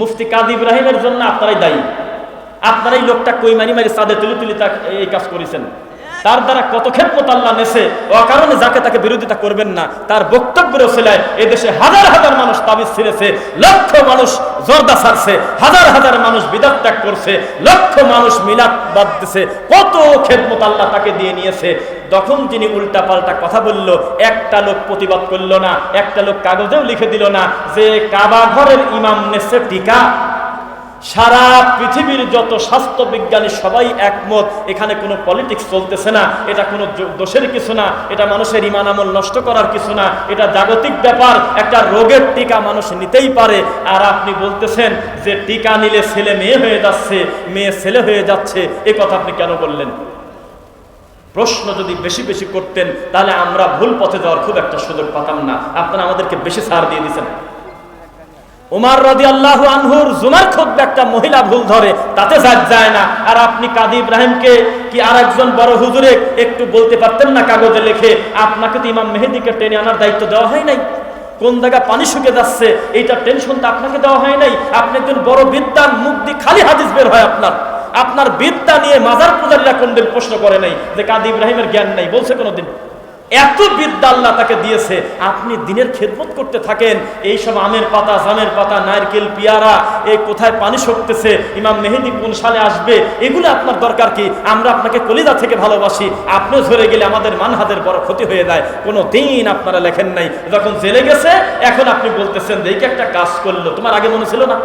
মুফতি কাদ ইব্রাহিমের জন্য আপনারাই দায়ী। আপনারাই লোকটা কইমানি মারি সাদে তুলি তুলি এই কাজ করেছেন। তার দ্বারা কত ক্ষেত্রত আল্লাহ নেছে অকারণে যাকে তাকে বিরোধিতা করবেন না, তার বক্তব্যের ওসিলায় এদেশে হাজার হাজার মানুষ তাবিজ ছিঁড়েছে, লক্ষ মানুষ জর্দা ছাড়ছে হাজার হাজার মানুষ বিদাত ত্যাগ করছে, লক্ষ মানুষ মিলাদ বাদ দিছে, কত খেদমত তাকে দিয়ে নিয়েছে। তখন তিনি উল্টা পাল্টা কথা বলল, একটা লোক প্রতিবাদ করল না, একটা লোক কাগজেও লিখে দিল না, যে কাবা ঘরের ইমাম নেছে টিকা সারা পৃথিবীর যত স্বাস্থ্য বিজ্ঞানী সবাই একমত, এখানে কোনো পলিটিক্স চলতেছে না, এটা কোনো দোষের কিছু না, এটা মানুষের ইমান আমল নষ্ট করার কিছু না, এটা জাগতিক ব্যাপার, একটা রোগের টিকা মানুষ নিতেই পারে। আর আপনি বলতেছেন যে টিকা নিলে ছেলে মেয়ে হয়ে যাচ্ছে, মেয়ে ছেলে হয়ে যাচ্ছে, এ কথা আপনি কেন বললেন? প্রশ্ন যদি বেশি বেশি করতেন, তাহলে আমরা ভুল পথে যাওয়ার খুব একটা সুযোগ পাতাম না। আপনারা আমাদেরকে বেশি ছাড় দিয়ে দিয়েছেন। উমার রদি আল্লাহ আনহুর জুমার খোদ্দ একটা মহিলা ভুল ধরে, তাতে যাক যায় না। আর আপনি কাদি ইব্রাহিমকে কি আর একজন বড় হুজুরে একটু বলতে পারতেন না কাগজে লিখে? আপনাকে তো ইমাম মেহেদিকে টেনে আনার দায়িত্ব দেওয়া হয় নাই। কোন জায়গায় পানি শুকে যাচ্ছে, এইটা টেনশন তো আপনাকে দেওয়া হয় নাই। আপনি একজন বড় বিদ্যান দিয়ে খালি হাদিস বের হয় আপনার। আপনার বিদ্যা নিয়ে মাজার পূজারীরা কোনদিন প্রশ্ন করে নাই যে কাদি ইব্রাহিমের জ্ঞান নাই, বলছে কোনোদিন। এত বিদ্যা আল্লাহ তাকে দিয়েছে, আপনি দিনের খেদমত করতে থাকেন, এই সব আমের পাতা, জামের পাতা, নারকেল, পিয়ারা, এই কোথায় পানি সরতেছে, ইমাম মেহেদি কোন সালে আসবে, এগুলো আপনার দরকার কি? আমরা আপনাকে কলিদা থেকে ভালোবাসি, আপনিও ঝরে গেলে আমাদের মানহাদের বড় ক্ষতি হয়ে যায়, কোনো দিন আপনারা লেখেন নাই। যখন জেলে গেছে, এখন আপনি বলতেছেন, দেখে একটা কাজ করল, তোমার আগে মনে ছিল না?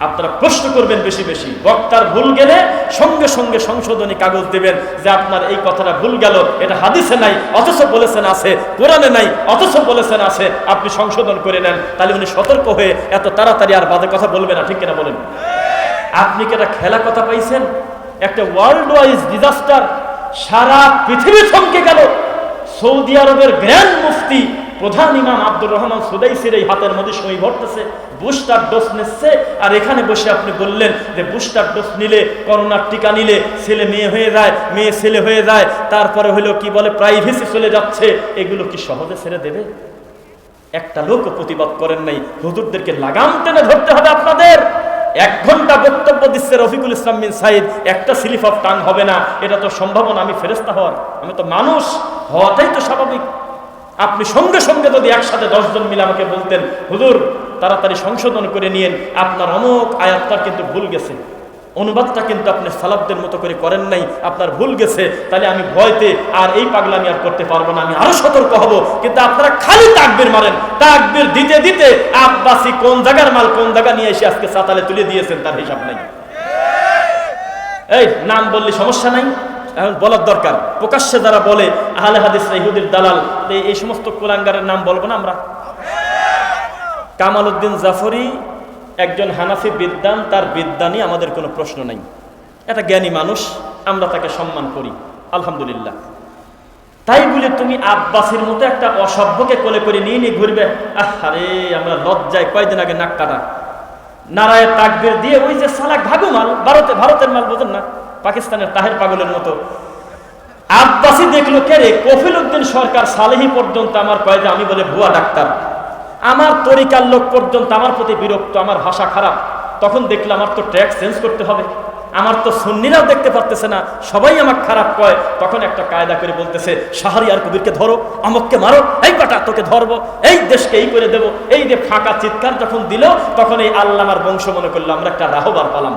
আপনারা প্রশ্ন করবেন বেশি বেশি। বক্তার ভুল গেলে সঙ্গে সঙ্গে সংশোধনী কাগজ দেবেন যে আপনার এই কথাটা ভুল গেল, এটা হাদিসে নাই, অথচ বলেছেন আছে, কোরআনে নাই, অথচ বলেছেন আছে, আপনি সংশোধন করে নেন। তাহলে উনি সতর্ক হয়ে এত তাড়াতাড়ি আর বাদে কথা বলবে না, ঠিক কিনা বলেন? আপনি কি একটা খেলা কথা পাইছেন? একটা ওয়ার্ল্ড ওয়াইজ ডিজাস্টার সারা পৃথিবী থমকে গেল। সৌদি আরবের গ্র্যান্ড মুফতি প্রধান ইমাম আব্দুর রহমান সুদাইসির এই হাতের মধ্যে সই ভরতেছে, বুস্টার ডোজ নিচ্ছে, আর এখানে বসে আপনি বললেন যে বুস্টার ডোজ নিলে, করোনার টিকা নিলে ছেলে মেয়ে হয়ে যায়, মেয়ে ছেলে হয়ে যায়, তারপরে হলো কি বলে প্রাইভেসি চলে যাচ্ছে, এগুলো কি সহজে ছেড়ে দেবে? একটা লোক প্রতিবাদ করেন নাই, হুজুরদেরকে লাগাম টেনে ধরতে হবে আপনাদের। এক ঘণ্টা বক্তব্য দিচ্ছে রফিকুল ইসলাম বিন সাইদ, একটা স্লিপ অফ টাং হবে না, এটা তো সম্ভাবনা, আমি ফেরেস্তা হওয়ার, আমি তো মানুষ, হওয়াটাই তো স্বাভাবিক। আপনি সঙ্গে সঙ্গে যদি একসাথে দশজন মিলে আমাকে বলতেন, হুজুর, তাড়াতাড়ি সংশোধন করে নিয়েন, আপনার অমুক আয়াতটা কিন্তু ভুল গেছে। অনুবাদটা কিন্তু আপনি সালাবদের মতো করে করেন নাই, আপনার ভুল গেছে। তাহলে আমি ভয়তে আর এই পাগলামি আর করতে পারব না, আমি আরও সতর্ক হব। কিন্তু আপনারা খালি তাকবির মারেন। তাকবির দিতে দিতে আব্বাসি কোন জায়গার মাল, কোন জায়গা নিয়ে এসে আজকে সাতালে তুলে দিয়েছেন, তার হিসাব নাই। এই, নাম বললে সমস্যা নাই? বলার দরকার। প্রকাশ্যে যারা বলে, আহলে হাদিস ইহুদির দালাল, এই সমস্ত কুলাঙ্গারের নাম বলব না আমরা? কামাল উদ্দিন জাফরি একজন হানাফি বিদ্যান তার বিদ্যা নিয়ে আমাদের কোনো প্রশ্ন নাই। এটা জ্ঞানী মানুষ, আমরা তাকে সম্মান করি, আলহামদুলিল্লাহ। তাই বলে তুমি আব্বাসের মতো একটা অসভ্যকে কোলে করে নিয়ে নিয়ে ঘুরবে আরে আমরা লজ্জায় কয়েকদিন আগে নাক কাটা। নারায় তাকবির দিয়ে ওই যে সালাক ভাগু মাল ভারতে ভারতের মাল বোঝেন না। পাকিস্তানের তাহের পাগলের মতো। আব্বাসি দেখল, কে রে? কফিল উদ্দিন সরকার সালেহি পর্যন্ত আমার কয় যে আমি বলে ভুয়া ডাক্তার। আমার তরিকার লোক পর্যন্ত আমার প্রতি বিরক্ত, আমার ভাষা খারাপ। তখন দেখলাম আমার তো ট্যাক্স চেঞ্জ করতে হবে। আমার তো সুন্নিরাও দেখতে পারতেছে না। সবাই আমাকে খারাপ কয়। তখন একটা কায়দা করে বলতেছে সাহারি আর কবিরকে ধরো, আমককে মারো, এই পাটা তোকে ধরবো, এই দেশকে এই করে দেবো। এই যে ফাঁকা চিৎকার যখন দিল, তখন এই আল্লামার বংশ মনে করল, আমরা একটা রাহবার পালাম।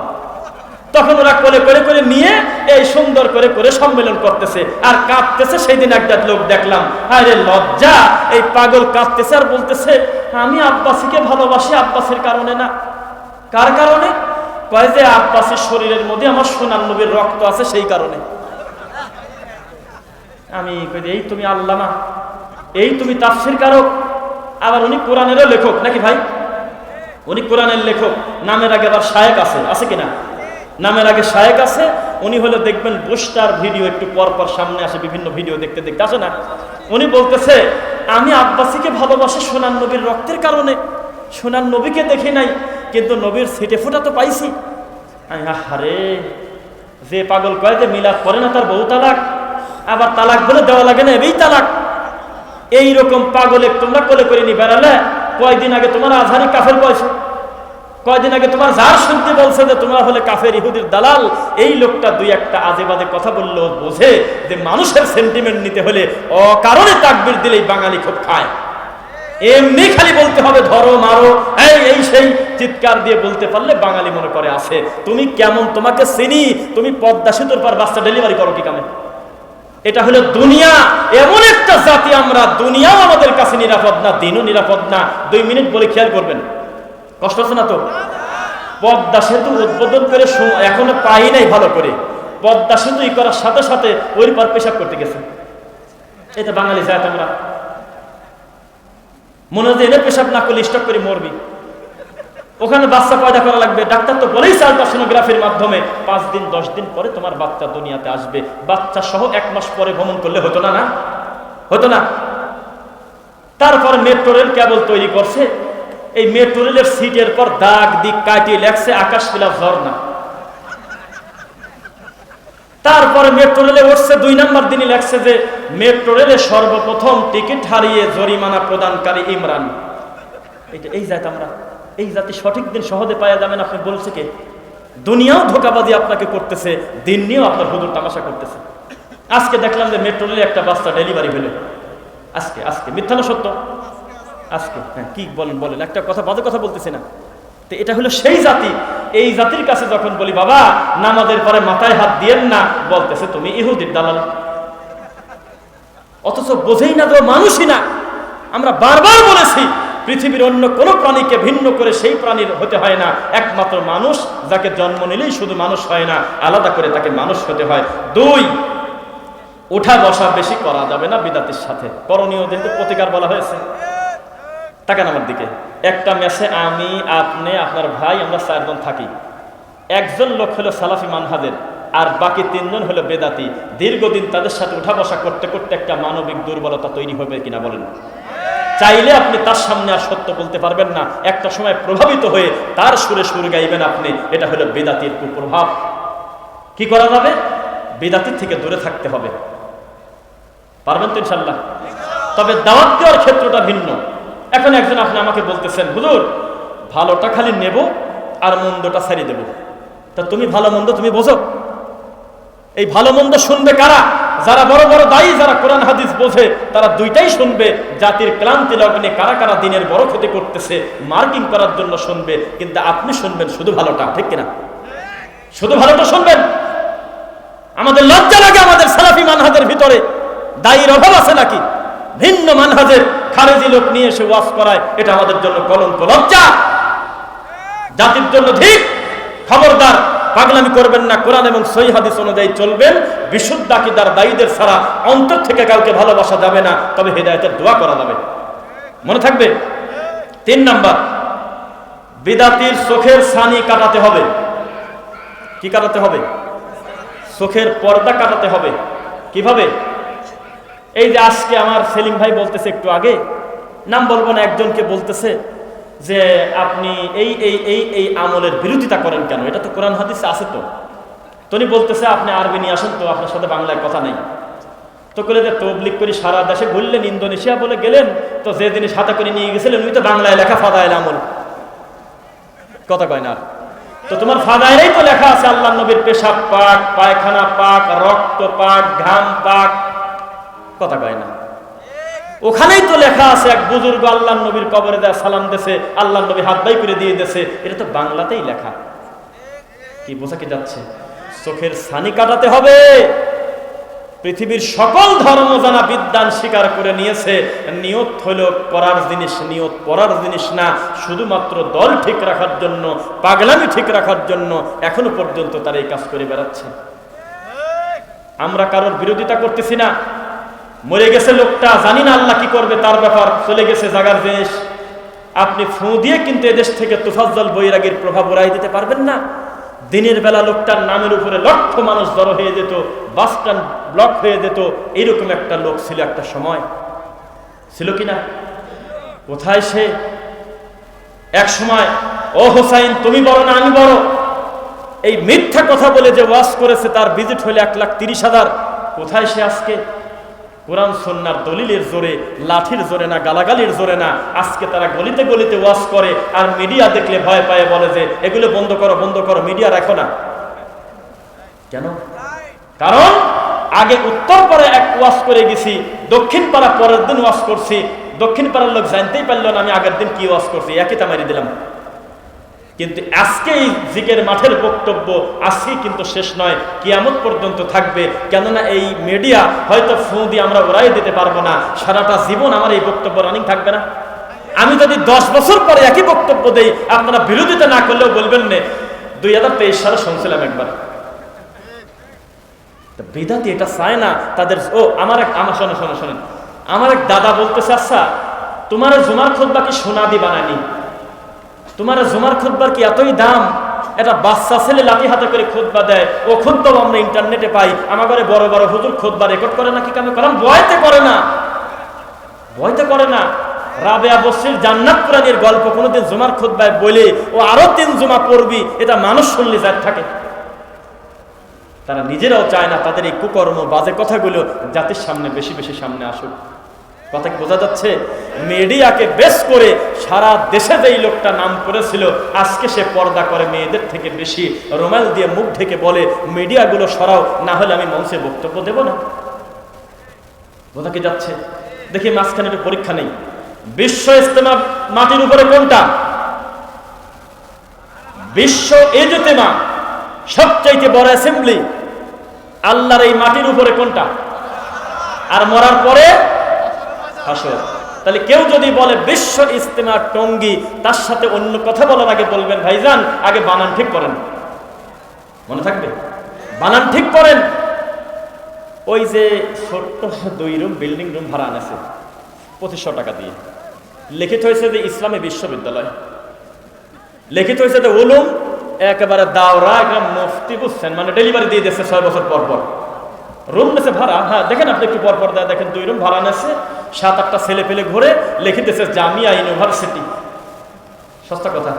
তখন ওরা করে করে করে নিয়ে এই সুন্দর করে করে সম্মেলন করতেছে। আর কাঁদতেছে সেই দিন একটা লোক দেখলাম। আরে লজ্জা, এই পাগল কাঁদতেছে আর বলতেছে, আমি আব্বাসীকে ভালোবাসি, আব্বাসের কারণে না। কার কারণে? কয় যে, আব্বাসের শরীরের মধ্যে আমার সোনার নবীর রক্ত আছে সেই কারণে। আমি কই এই তুমি আল্লামা, এই তুমি তাফসির কারক। আবার উনি কোরআনেরও লেখক, নাকি ভাই? উনি কোরআনের লেখক, নামের আগে আবার শায়েক আছে আছে কিনা? নামের আগে শায়েক আছে, উনি হলে দেখবেন বুস্টার ভিডিও একটু পর পর সামনে আসে, বিভিন্ন ভিডিও দেখতে দেখতে আসে না। উনি বলতেছে, আমি আব্বাসীকে ভালোবাসি সোনার নবীর রক্তের কারণে। সোনার নবীকে দেখি নাই, কিন্তু নবীর সিটে ফোটা তো পাইছি। আহারে, যে পাগল কয় যে মিলাদ করে না তার বউ তালাক? আবার তালাক বলে দেওয়া লাগে না এই তালাক। এইরকম পাগলে তোমরা কোলে করে নি বেড়ালে কয়দিন আগে তোমার আজহারি কাফের বয়সে। কয়দিন আগে তোমার যার শুনতে বলছে যে তোমরা হলে কাফের ইহুদির দালাল, এই লোকটা দুই একটা আজে বাজে কথা বলল বোঝে যে মানুষের সেন্টিমেন্ট নিতে হলে অকারণে তাকবির দিলেই বাঙালি খুব খায়। এমনি খালি বলতে হবে, ধরো, মারো, এই এই, সেই, চিৎকার দিয়ে বলতে পারলে বাঙালি মনে করে আছে তুমি কেমন, তোমাকে চিনি, তুমি পদ্মা সেতুর পর বাচ্চা ডেলিভারি করো কি কামে? এটা হলো দুনিয়া। এমন একটা জাতি আমরা, দুনিয়াও আমাদের কাছে নিরাপদ না, দিনও নিরাপদ না। দুই মিনিট বলে খেয়াল করবেন। কষ্ট হচ্ছে না তো? পদ্মা সেতু উদ্বোধন করে এখনও পাই নাই ভালো করে। পদ্মা সেতু ই করার সাথে সাথে ওই পর পেশাব করতে গেছে। এটা বাঙালি জাত আমরা মনে হচ্ছে এনে পেশাব না করলে স্টক করে মরবি। ওখানে বাচ্চা পয়দা করা লাগবে। ডাক্তার তো বলেই আলট্রাসোনোগ্রাফির মাধ্যমে পাঁচ দিন, দশ দিন পরে তোমার বাচ্চা দুনিয়াতে আসবে। বাচ্চা সহ এক মাস পরে ভ্রমণ করলে হতো না না? হতো না? তারপরে মেট্রো রেল কেবল তৈরি করছে। এই মেট্রো রেলের সিটের পর দাগ দিক কাটিয়ে লেখছে আকাশ পিলা ঝর্ণা। তারপরে মেট্রো রেলে উঠছে দুই নম্বর দিনই লেখছে যে মেট্রো রেলে সর্বপ্রথম টিকিট হারিয়ে জরিমানা প্রদানকারী ইমরান। এটা এই জাত আমরা, এই জাতি সঠিক দিন সহজে পাওয়া যাবেন আপনি বলছে কে? দুনিয়াও ধোকাবাজি আপনাকে করতেছে, দিন নিয়েও আপনার হুদুর তামাশা করতেছে। আজকে দেখলাম যে মেট্রো রেলে একটা বাচ্চা ডেলিভারি হলো। আজকে আজকে, মিথ্যা না সত্য? আজকে হ্যাঁ কি বলেন বলেন, একটা কথা বাজে কথা বলতেছি না। তো এটা হলো সেই জাতি। এই জাতির কাছে যখন বলি, বাবা, নামাজের পরে মাথায় হাত দিয়েন না, বলতেছে, তুমি ইহুদির দালাল। অথচ বোঝেই না তো মানুষই না। আমরা বারবার বলেছি, পৃথিবীর অন্য কোনো প্রাণীকে ভিন্ন করে সেই প্রাণীর হতে হয় না। একমাত্র মানুষ যাকে জন্ম নিলেই শুধু মানুষ হয় না, আলাদা করে তাকে মানুষ হতে হয়। দুই ওঠা বসা বেশি করা যাবে না বিদাতির সাথে। করণীয় যেহেতু প্রতিকার বলা হয়েছে। তাকান আমার দিকে। একটা মেসে আমি, আপনি, আপনার ভাই, আমরা চারজন থাকি। একজন লোক হলো সালাফি মানহাদের আর বাকি তিনজন হলো বেদাতি। দীর্ঘদিন তাদের সাথে উঠা বসা করতে করতে একটা মানবিক দুর্বলতা তৈরি হবে কিনা বলেন। চাইলে আপনি তার সামনে আর সত্য বলতে পারবেন না। একটা সময় প্রভাবিত হয়ে তার সুরে সুর গাইবেন আপনি। এটা হলো বেদাতির কুপ্রভাব। কি করা যাবে? বেদাতির থেকে দূরে থাকতে হবে। পারবেন তো ইনশাল্লাহ তবে দাওয়াত দেওয়ার ক্ষেত্রটা ভিন্ন। এখন একজন আপনি আমাকে বলতেছেন, হুজুর, ভালোটা খালি নেব আর মন্দটা ছাড়িয়ে দেব। তা তুমি ভালো মন্দ তুমি বোঝো? এই ভালো মন্দ শুনবে কারা? যারা বড় বড় দায়ী, যারা কোরআন, হাদিস বোঝে, তারা দুইটাই শুনবে। জাতির ক্লান্তি লগ্নে কারা কারা দিনের বড় ক্ষতি করতেছে, মার্কিং করার জন্য শুনবে, কিন্তু আপনি শুনবেন শুধু ভালোটা, ঠিক কিনা? শুধু ভালোটা শুনবেন? আমাদের লজ্জা লাগে আমাদের সালাফি মানহাজের ভিতরে। দায়ীর অভাব আছে নাকি? ভিন্ন মানহাজের খারেজি লোক নিয়ে এসে ওয়াজ করায়, এটা আমাদের জন্য কলঙ্ক লজ্জা। জাতির জন্য ঠিক। খবরদার, পাগলামি করবেন না, কোরআন এবং সহি হাদিস অনুযায়ী চলবেন। বিশুদ্ধ আকিদার দায়ীদের ছাড়া অন্তর থেকে কাউকে ভালোবাসা যাবে না, তবে হেদায়তের দোয়া করা যাবে। মনে থাকবে? তিন নাম্বার, বিদাতির চোখের সানি কাটাতে হবে। কি কাটাতে হবে? চোখের পর্দা কাটাতে হবে। কীভাবে? এই যে আজকে আমার সেলিম ভাই বলতেছে একটু আগে, নাম বলব না, একজনকে বলতেছে যে আপনি এই এই এই এই আমলের বিরোধিতা করেন কেন? এটা তো কোরআন হাদিসে আছে তো। তনি বলতেছে, আপনি আরবি নিয়ে আসেন, তো আপনার সাথে বাংলায় কথা নেই। তো করে যে তবলিক করে সারা দেশে ঘুরলেন, ইন্দোনেশিয়া বলে গেলেন, তো যে জিনিস হাতে করে নিয়ে গেছিলেন, উনি তো বাংলায় লেখা ফাদাইল আমল। কথা কয় না। তো তোমার ফাদাইলেই তো লেখা আছে, আল্লাহ নবীর পেশাব পাক, পায়খানা পাক, রক্ত পাক, ঘাম পাক কথা কয় না। ওখানেই তো লেখা আছে, এক বুজুর্গ আল্লাহ নবীর কবরে দেয় সালাম দেশে আল্লাহ নবী হাত বাই করে দিয়ে দেশে এটা তো বাংলাতেই লেখা। কি বোঝা কি যাচ্ছে? চোখের ছানি কাটাতে হবে। পৃথিবীর সকল ধর্ম জানা বিদ্যান স্বীকার করে নিয়েছে, নিয়ত হলো করার জিনিস, নিয়ত পড়ার জিনিস না। শুধুমাত্র দল ঠিক রাখার জন্য, পাগলামি ঠিক রাখার জন্য এখনও পর্যন্ত তারা এই কাজ করে বেড়াচ্ছে। আমরা কারোর বিরোধিতা করতেছি না। মরে গেছে লোকটা, জানি না আল্লাহ কি করবে, তার ব্যাপার, চলে গেছে জাগার দেশ। আপনি ফু দিয়ে কিন্তু এদেশ থেকে তুফাজ্জল বৈরাগীর প্রভাব উড়াই দিতে পারবেন না। দিনের বেলা লোকটার নামের উপরে লক্ষ মানুষ জড়ো হয়ে যেত, বাস স্ট্যান্ড ব্লক হয়ে যেত এরকম একটা লোক ছিল একটা সময়। ছিল কি না কোথায় সে? এক সময়, ও হোসাইন, তুমি বড় না, আমি বড়। এই মিথ্যা কথা বলে যে ওয়াশ করেছে, তার ভিজিট হলে এক লাখ তিরিশ হাজার। কোথায় সে আজকে? কোরআন সন্ন্যার দলিলের জোরে, লাঠির জোরে না, গালাগালির জোরে না, আজকে তারা গলিতে গলিতে ওয়াজ করে আর মিডিয়া দেখলে ভয় পায়, বলে যে এগুলো বন্ধ করো বন্ধ করো, মিডিয়া রাখো না। কেন? কারণ আগে উত্তর পাড়ে এক ওয়াশ করে গেছি, দক্ষিণ পাড়া পরের দিন ওয়াশ করছি, দক্ষিণ পাড়ার লোক জানতেই পারল না আমি আগের দিন কি ওয়াশ করছি, একই তামারি দিলাম। কিন্তু আজকে এই জিকের মাঠের বক্তব্য আজকেই কিন্তু শেষ নয়, কিয়ামত পর্যন্ত থাকবে। কেননা এই মিডিয়া হয়তো ফোন দিয়ে আমরা ওরাই দিতে পারব না, সারাটা জীবন আমার এই বক্তব্য রানিং থাকবে না। আমি যদি দশ বছর পরে একই বক্তব্য দেই, আপনারা বিরোধিতা না করলেও বলবেন না। দুই হাজার তেইশ সালে শুনছিলাম একবার। বেদাতি এটা চায় না, তাদের ও, আমার এক, আমার শোনো শোনো শোনেন। আমার এক দাদা বলতেছে আচ্ছা তোমার জুমার খোদবা বাকি সোনা দি বানানি তোমার জুমার খুতবার কি এতই দাম? এটা বাচ্চা ছেলে লাঠি হাতে করে খুতবা দেয়, ও খুতবাও আমরা ইন্টারনেটে পাই। আমার ঘরে বড় বড় হুজুর খুতবা রেকর্ড করে না কি কামে? করাম বয়তে করে না। বয়তে করে না। গল্প কোনোদিন জুমার খুতবায় বলে, ও আরও তিন জুমা পড়বি, এটা মানুষ শুনলে যার থাকে। তারা নিজেরাও চায় না তাদের এই কুকর্ম, বাজে কথাগুলো জাতির সামনে, বেশি বেশি সামনে আসুক। কথা কি বোঝা যাচ্ছে? মিডিয়াকে বেশ করে সারা দেশে যেই লোকটা নাম করেছিল, আজকে সে পর্দা করে মেয়েদের থেকে বেশি। রোমাল দিয়ে মুখ ঢেকে বলে, মিডিয়াগুলো সরাও, না হলে আমি মঞ্চে বক্তব্য দেব না। বোঝা কি যাচ্ছে? দেখি মাঝখানে একটা পরীক্ষা নেই। বিশ্ব ইস্তেমা মাটির উপরে কোনটা? বিশ্ব এজতেমা সবচাইতে বড় অ্যাসেম্বলি। আল্লাহর এই মাটির উপরে কোনটা? আর মরার পরে হাসর তাহলে কেউ যদি বলে বিশ্ব ইস্তেমা টঙ্গি, তার সাথে অন্য কথা বলার আগে বলবেন, ভাইজান, আগে বানান ঠিক করেন। মনে থাকবে? বানান ঠিক করেন। ওই যে ছোট্ট দুই রুম, বিল্ডিং রুম ভাড়া আনেছে, পঁচিশশো টাকা দিয়ে। লিখিত হয়েছে যে ইসলামী বিশ্ববিদ্যালয়। লিখিত হয়েছে যে উলুম, একেবারে দাওরা, একদম মুফতি বুঝছেন মানে ডেলিভারি দিয়ে দিচ্ছে ছয় বছর পর পর। রুম নেছে ভাড়া হ্যাঁ দেখেন আপনি একটু পরপর পর দেয় দেখেন, দুই রুম ভাড়া নেছে সাত, আটটা ছেলে পেলে ঘুরে লিখিতেছে জামিয়া ইউনিভার্সিটি। সস্তা কথা।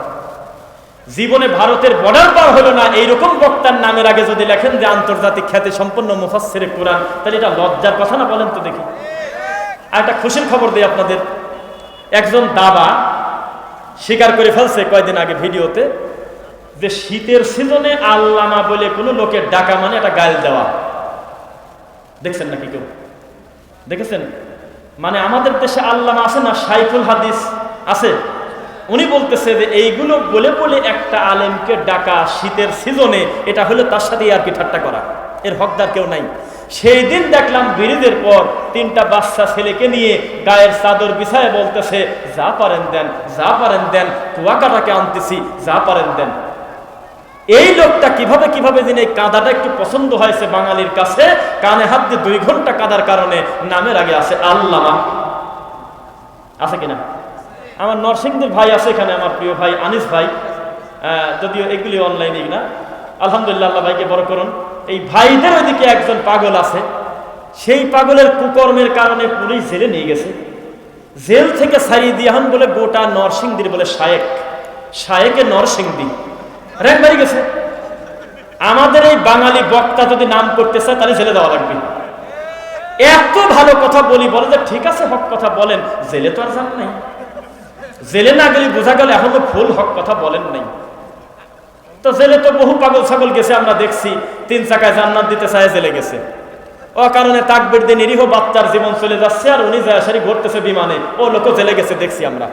জীবনে ভারতের বর্ডার পার হলো না, এইরকম বক্তার নামের আগে যদি লেখেন যে আন্তর্জাতিক খ্যাতি সম্পন্ন মুফাসসিরে কোরআন, তাহলে এটা লজ্জার কথা না বলেন তো দেখি। আর একটা খুশির খবর দিই আপনাদের। একজন দাবা স্বীকার করে ফেলছে কয়েকদিন আগে ভিডিওতে, যে শীতের সিজনে আল্লামা বলে কোনো লোকের ডাকা মানে এটা গাল দেওয়া। দেখছেন নাকি কেউ? দেখেছেন? মানে আমাদের দেশে আল্লামা আছে না, সাইফুল হাদিস আছে? উনি বলতেছে যে এইগুলো বলে বলে একটা আলেমকে ডাকা শীতের সিজনে এটা হলো তার সাথে আর কি ঠাট্টা করা। এর হকদার কেউ নাই। সেই দিন দেখলাম বিরিদের পর তিনটা বাচ্চা ছেলেকে নিয়ে গায়ের চাদর বিছায় বলতেছে, যা পারেন দেন, যা পারেন দেন, কুয়াকাটাকে আনতেছি, যা পারেন দেন। এই লোকটা কীভাবে কীভাবে দিন এই কাদাটা একটু পছন্দ হয়েছে বাঙালির কাছে, কানে হাত দিয়ে দুই ঘণ্টা কাদার কারণে নামের আগে আছে আল্লামা। আছে কিনা? আমার নরসিংদের ভাই আছে এখানে, আমার প্রিয় ভাই আনিস ভাই। যদিও এগুলি অনলাইনে না। আলহামদুলিল্লাহ আল্লাহ ভাইকে বড় করুন। এই ভাইদের ওইদিকে একজন পাগল আছে। সেই পাগলের কুকর্মের কারণে পুলিশ জেলে নিয়ে গেছে। জেল থেকে সারিয়ে দিয়াহান বলে গোটা নরসিংদীর বলে শায়েক। শায়েকে নরসিংদী। র্যাঙ্ক বাড়ি গেছে। আমাদের এই বাঙালি বক্তা যদি নাম করতে চায়, তাহলে জেলে দেওয়া লাগবে। এত ভালো কথা বলি, বলে যে ঠিক আছে, হক কথা বলেন। জেলে তো আর যান নাই। জেলে না গেলে বোঝা গেল এখন তো ফুল হক কথা বলেন নাই। তো জেলে তো বহু পাগল ছাগল গেছে, আমরা দেখছি। তিন চাকায় জান্নাত দিতে চায়, জেলে গেছে। ও কারণে তাকবির দিয়ে নিরীহ বাচ্চার জীবন চলে যাচ্ছে, আর উনি যায় সারি ঘুরতেছে বিমানে। ও লোক জেলে গেছে, দেখছি আমরা।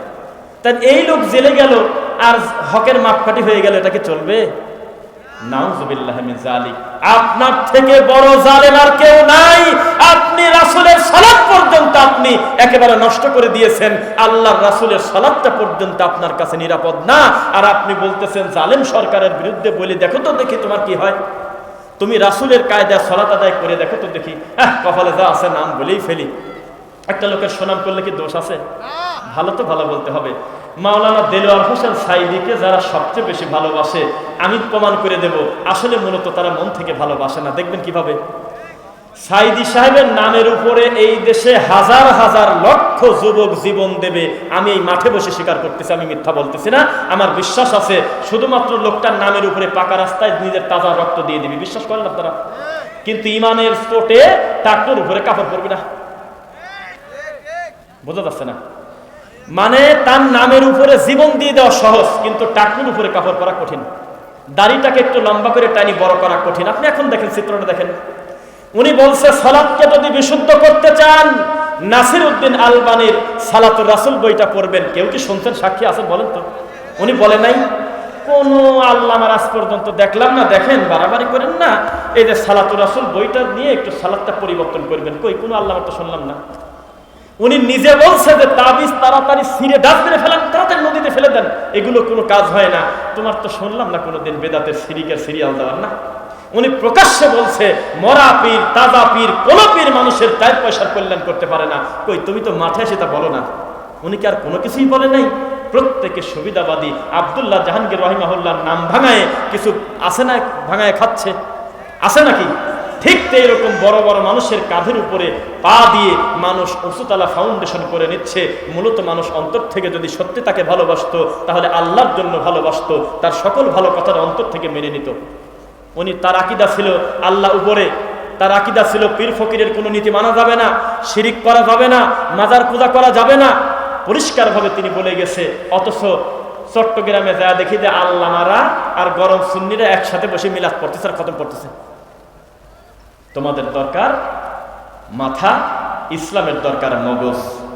তাই এই লোক জেলে গেল আর হকের মাপকাঠি হয়ে গেল এটা কি চলবে? আপনার থেকে বড় জালেম কেউ নাই। আপনি রাসূলের সালাত পর্যন্ত আপনি একেবারে নষ্ট করে দিয়েছেন। রাসূলের সালাতটা পর্যন্ত আপনার কাছে নিরাপদ না। আর আপনি বলতেছেন, জালেম সরকারের বিরুদ্ধে বলে, দেখো তো দেখি তোমার কি হয়। তুমি রাসূলের কায়দা সালাত আদায় করে দেখো তো দেখি। কপালে যা আছে নাম বলেই ফেলি। একটা লোকের সুনাম করলে কি দোষ আছে? ভালো তো ভালো বলতে হবে। মাওলানা দেলোয়ার হোসেন সাইদিকে যারা সবচেয়ে বেশি ভালোবাসে, আমি প্রমাণ করে দেব, আসলে মূলত তারা মন থেকে ভালোবাসে না। দেখবেন কীভাবে? সাইদি সাহেবের নামের উপরে এই দেশে হাজার হাজার লক্ষ যুবক জীবন দেবে। আমি এই মাঠে বসে স্বীকার করতেছি, আমি মিথ্যা বলতেছি না। আমার বিশ্বাস আছে, শুধুমাত্র লোকটার নামের উপরে পাকা রাস্তায় নিজের তাজা রক্ত দিয়ে দিবি। বিশ্বাস করেন আপনারা? কিন্তু ইমানের চোটে টাকুর উপরে কাপড় পরবে না। বোঝা যাচ্ছে না? মানে তার নামের উপরে জীবন দিয়ে দেওয়া সহজ, কিন্তু টাকুর উপরে কাপড় করা কঠিন। দাড়িটাকে একটু লম্বা করে টানি, বড় করা কঠিন। আপনি এখন দেখেন, চিত্রটা দেখেন। উনি বলছে সালাদকে যদি বিশুদ্ধ করতে চান, নাসির উদ্দিন আলবানির সালাতুর রাসুল বইটা পড়বেন। কেউ কি শুনছেন, সাক্ষী আছেন বলেন তো? উনি বলে নাই। কোন আল্লাহ আজ পর্যন্ত দেখলাম না, দেখেন, বাড়াবাড়ি করেন না। এই যে সালাতুর রাসুল বইটা নিয়ে একটু সালাদটা পরিবর্তন করবেন। কই, কোনো আল্লাহ তো শুনলাম না। উনি নিজে বলছে যে তাবিজ তাড়াতাড়ি ছিঁড়ে ডাস্টবিনে ফেলেন তাড়াতাড়ি নদীতে ফেলে দেন। এগুলো কোনো কাজ হয় না। তোমার তো শুনলাম না কোনোদিন বেদাতের সিরিকের সিরিয়াল দেওয়ার, না? উনি প্রকাশ্যে বলছে, মরা পীর, তাজা পীর, কোন পীর মানুষের চার পয়সার কল্যাণ করতে পারে না। কই, তুমি তো মাঠে এসে তা বলো না। উনি কি আর কোনো কিছুই বলে নাই? প্রত্যেকে সুবিধাবাদী। আবদুল্লাহ জাহাঙ্গীর রহিমাহুল্লাহর নাম ভাঙায় কিছু আছে না, ভাঙায় খাচ্ছে? আছে নাকি? ঠিক তো এরকম বড় বড় মানুষের কাঁধের উপরে পা দিয়ে মানুষ উঁচুতলা ফাউন্ডেশন করে নিচ্ছে, মূলত মানুষ অন্তর থেকে যদি সত্যি তাকে ভালোবাসতো, তাহলে আল্লাহর জন্য ভালোবাসতো, তার সকল ভালো কথার অন্তর থেকে মেনে নিত। উনি তার আকিদা ছিল আল্লাহ উপরে, তার আকিদা ছিল পীর ফকিরের কোনো নীতি মানা যাবে না, শিরিক করা যাবে না, মাজার পূজা করা যাবে না। পরিষ্কারভাবে তিনি বলে গেছে, অথচ চট্টগ্রামে যা দেখি যে আল্লামারা আর গরম সুন্নিরা একসাথে বসে মিলাদ পড়তেছে আর খতম পড়তেছে। তোমাদের দরকার মাথা ইসলামের দরকার মগজ।